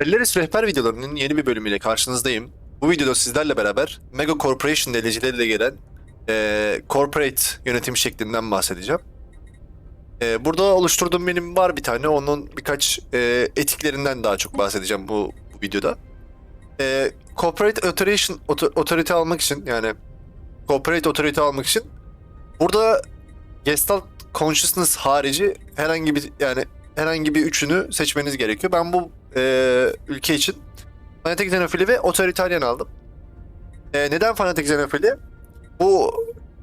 Elleris rehber videolarının yeni bir bölümüyle karşınızdayım. Bu videoda sizlerle beraber Mega Corporation delicileriyle gelen eee corporate yönetim şeklinden bahsedeceğim. Eee, burada oluşturduğum benim var bir tane. Onun birkaç eee, etiklerinden daha çok bahsedeceğim bu, bu videoda. Eee corporate oto- otorite almak için yani corporate otorite almak için burada Gestalt Consciousness harici herhangi bir yani herhangi bir üçünü seçmeniz gerekiyor. Ben bu e, ülke için fanatik xenofili ve otoriteryen aldım. E, neden fanatik xenofili? Bu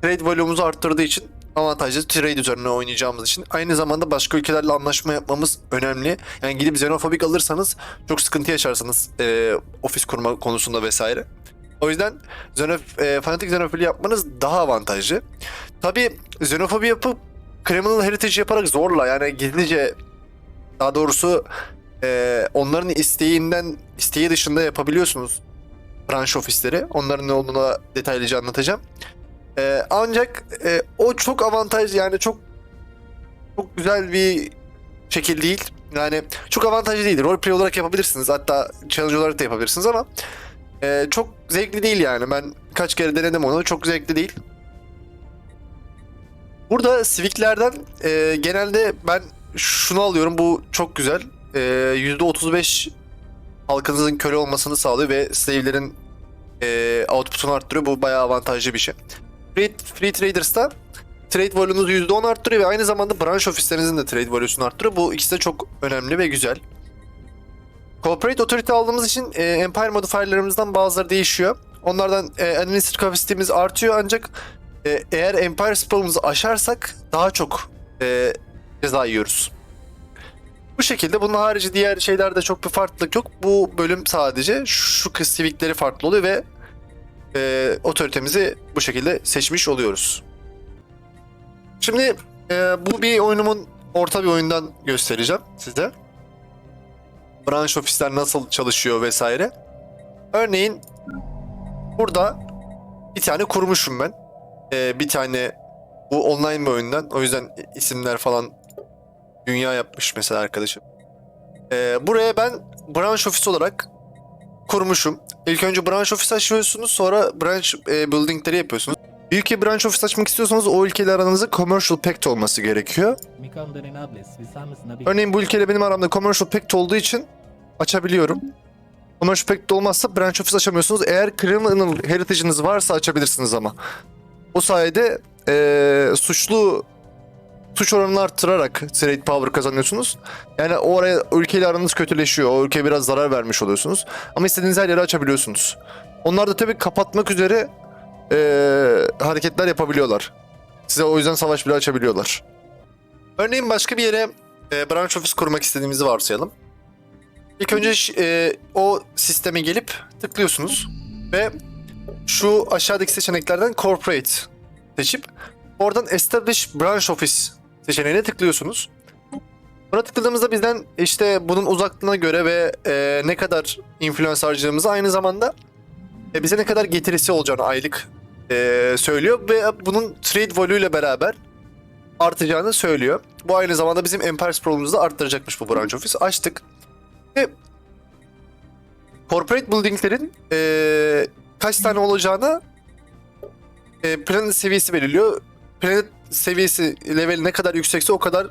trade volümümüzü arttırdığı için avantajlı trade üzerine oynayacağımız için aynı zamanda başka ülkelerle anlaşma yapmamız önemli. Yani gidip xenofobik alırsanız çok sıkıntı yaşarsınız e, ofis kurma konusunda vesaire. O yüzden xenof, e, fanatik xenofili yapmanız daha avantajlı. Tabii xenofobi yapıp criminal heritage yaparak zorla yani gizlice daha doğrusu e, onların isteğinden isteği dışında yapabiliyorsunuz branş ofisleri. Onların ne olduğunu da detaylıca anlatacağım. E, ancak e, o çok avantajlı yani çok çok güzel bir şekil değil. Yani çok avantajlı değil. Roleplay olarak yapabilirsiniz. Hatta challenge olarak da yapabilirsiniz ama e, çok zevkli değil yani. Ben kaç kere denedim onu. Çok zevkli değil. Burada Civic'lerden e, genelde ben şunu alıyorum. Bu çok güzel. E, %35 halkınızın köle olmasını sağlıyor ve slave'lerin e, output'unu arttırıyor. Bu bayağı avantajlı bir şey. Free, free Traders'ta trade volume'unuzu %10 arttırıyor ve aynı zamanda branch ofislerinizin de trade volume'unu arttırıyor. Bu ikisi de çok önemli ve güzel. Corporate Authority aldığımız için e, Empire modifier'larımızdan bazıları değişiyor. Onlardan e, administrative capacitemiz artıyor ancak e, eğer Empire spell'ımızı aşarsak daha çok e, ceza yiyoruz. Bu şekilde bunun harici diğer şeylerde çok bir farklılık yok. Bu bölüm sadece şu kız civikleri farklı oluyor ve e, otoritemizi bu şekilde seçmiş oluyoruz. Şimdi e, bu bir oyunumun orta bir oyundan göstereceğim size. Branch ofisler nasıl çalışıyor vesaire. Örneğin burada bir tane kurmuşum ben. E, bir tane bu online bir oyundan. O yüzden isimler falan dünya yapmış mesela arkadaşım. Ee, buraya ben branch ofis olarak kurmuşum. İlk önce branch ofis açıyorsunuz sonra branch e, buildingleri yapıyorsunuz. Bir ülke branch ofis açmak istiyorsanız o ülkeyle aranızda commercial pact olması gerekiyor. Örneğin bu ülkeyle benim aramda commercial pact olduğu için açabiliyorum. Commercial pact olmazsa branch ofis açamıyorsunuz. Eğer criminal heritage'ınız varsa açabilirsiniz ama. O sayede eee, suçlu suç oranını arttırarak trade power kazanıyorsunuz. Yani oraya ülkeyle aranız kötüleşiyor. O ülkeye biraz zarar vermiş oluyorsunuz. Ama istediğiniz her yeri açabiliyorsunuz. Onlar da tabii kapatmak üzere eee, hareketler yapabiliyorlar. Size o yüzden savaş bile açabiliyorlar. Örneğin başka bir yere e, branch office kurmak istediğimizi varsayalım. İlk önce e, o sisteme gelip tıklıyorsunuz ve şu aşağıdaki seçeneklerden corporate seçip oradan establish branch office seçeneğine tıklıyorsunuz. Buna tıkladığımızda bizden işte bunun uzaklığına göre ve e, ne kadar influence harcadığımızı aynı zamanda e, bize ne kadar getirisi olacağını aylık e, söylüyor ve bunun trade value ile beraber artacağını söylüyor. Bu aynı zamanda bizim Empire Pro'umuzu da arttıracakmış bu branch office. Açtık. Ve corporate buildinglerin eee, kaç tane olacağını eee planet seviyesi belirliyor. Planet seviyesi level ne kadar yüksekse o kadar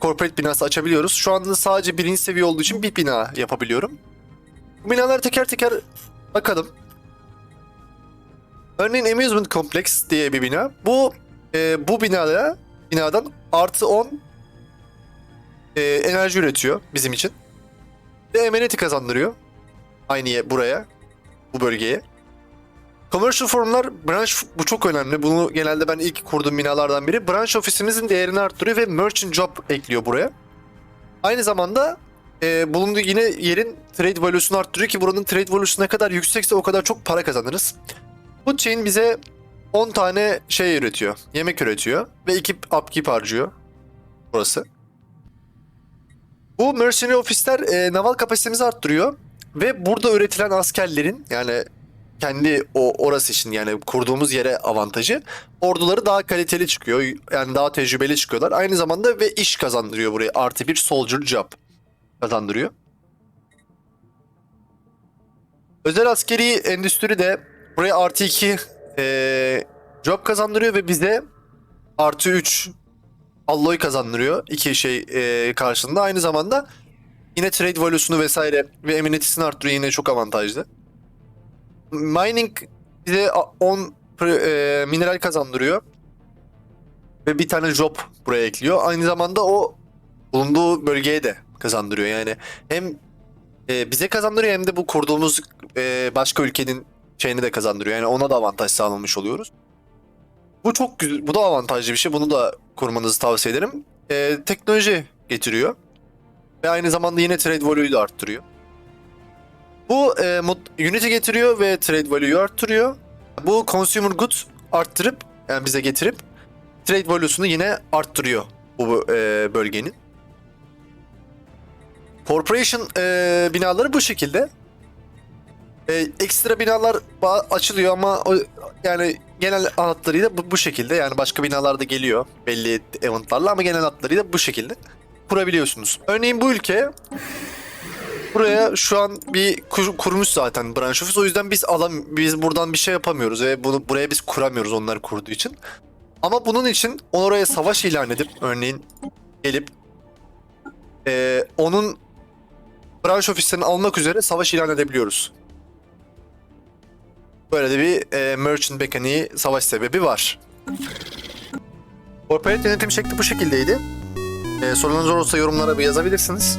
corporate binası açabiliyoruz. Şu anda sadece birinci seviye olduğu için bir bina yapabiliyorum. Bu binaları teker teker bakalım. Örneğin Amusement Complex diye bir bina. Bu e, bu binada binadan artı 10 e, enerji üretiyor bizim için. Ve amenity kazandırıyor. Aynı buraya. Bu bölgeye. Commercial formlar branch bu çok önemli. Bunu genelde ben ilk kurduğum binalardan biri. Branch ofisimizin değerini arttırıyor ve merchant job ekliyor buraya. Aynı zamanda e, bulunduğu yine yerin trade value'sunu arttırıyor ki buranın trade value'su ne kadar yüksekse o kadar çok para kazanırız. Bu chain bize 10 tane şey üretiyor. Yemek üretiyor ve 2 upkeep harcıyor. Burası. Bu mercenary ofisler e, naval kapasitemizi arttırıyor. Ve burada üretilen askerlerin yani kendi o orası için yani kurduğumuz yere avantajı orduları daha kaliteli çıkıyor. Yani daha tecrübeli çıkıyorlar. Aynı zamanda ve iş kazandırıyor buraya. Artı bir soldier job kazandırıyor. Özel askeri endüstri de buraya artı 2 eee, job kazandırıyor ve bize artı 3 alloy kazandırıyor. iki şey eee, karşılığında. Aynı zamanda yine trade value'sunu vesaire ve eminetesini arttırıyor. Yine çok avantajlı. Mining bize a- 10 pr- eee, mineral kazandırıyor. Ve bir tane job buraya ekliyor. Aynı zamanda o bulunduğu bölgeye de kazandırıyor. Yani hem e, bize kazandırıyor hem de bu kurduğumuz e, başka ülkenin şeyini de kazandırıyor. Yani ona da avantaj sağlamış oluyoruz. Bu çok güzel, bu da avantajlı bir şey. Bunu da kurmanızı tavsiye ederim. E, teknoloji getiriyor. Ve aynı zamanda yine trade value'yu da arttırıyor. Bu e, Unity getiriyor ve trade value'yu arttırıyor. Bu consumer goods arttırıp yani bize getirip trade value'sunu yine arttırıyor bu e, bölgenin. Corporation e, binaları bu şekilde. E, ekstra binalar açılıyor ama o, yani genel hatlarıyla bu, bu şekilde. Yani başka binalar da geliyor belli eventlarla ama genel hatlarıyla bu şekilde kurabiliyorsunuz. Örneğin bu ülke buraya şu an bir kur- kurmuş zaten branch office. O yüzden biz alam biz buradan bir şey yapamıyoruz ve bunu buraya biz kuramıyoruz onlar kurduğu için. Ama bunun için oraya savaş ilan edip örneğin gelip e, onun branch ofislerini almak üzere savaş ilan edebiliyoruz. Böyle de bir e, merchant mekaniği savaş sebebi var. Corporate yönetim şekli bu şekildeydi. E, sorularınız olursa yorumlara bir yazabilirsiniz.